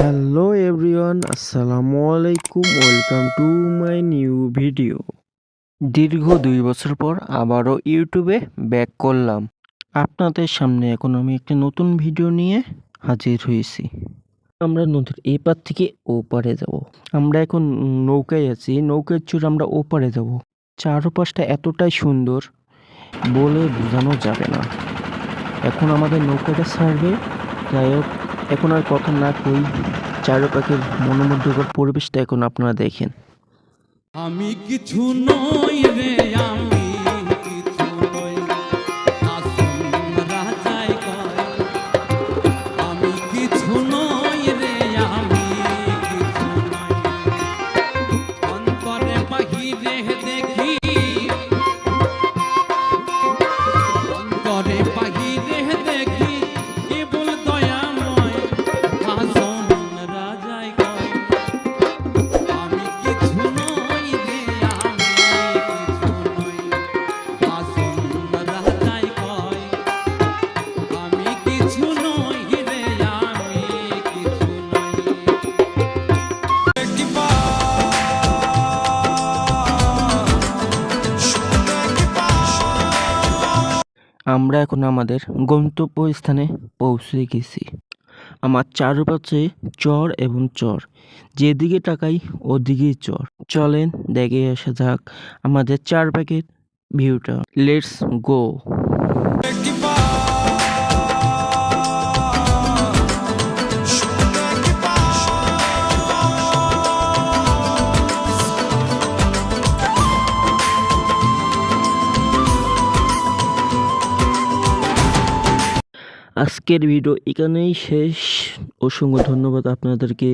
Hello everyone, আসসালামু আলাইকুম, welcome to my new video. দীর্ঘ দুই বছর পর আবারও ইউটিউবে ব্যাক করলাম। আপনাদের সামনে এখন আমি একটি নতুন ভিডিও নিয়ে হাজির হয়েছি। আমরা নদীর এই পার থেকে ওপারে পারে যাব। আমরা এখন নৌকায় আছি, নৌকার চড়ে আমরা ওপারে পারে যাব। চারপাশটা এতটাই সুন্দর বলে বোঝানো যাবে না। এখন আমাদের নৌকাটা ছাড়বে। যাই হোক এখন আর কথা না কই চারুপাখির মনোমুগ্ধকর পরিবেশটা এখন আপনারা দেখেন। আমি কিছু নই রে আমরা এখন আমাদের গন্তব্য স্থানে পৌঁছে গেছি। আমার চারপাশে চর এবং চর, যেদিকে তাকাই ওদিকেই চর। চলেন দেখে আসা যাক আমাদের চার প্যাকেট ভিউটা। লেটস গো আজকের ভিডিও এখানেই শেষ। অসংখ্য ধন্যবাদ আপনাদেরকে।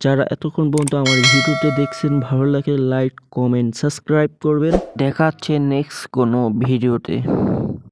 যারা এতক্ষণ পর্যন্ত আমার ভিডিওতে দেখছেন, ভালো লাগে লাইক, কমেন্ট, সাবস্ক্রাইব করবেন। দেখাচ্ছে নেক্সট কোনো ভিডিওতে।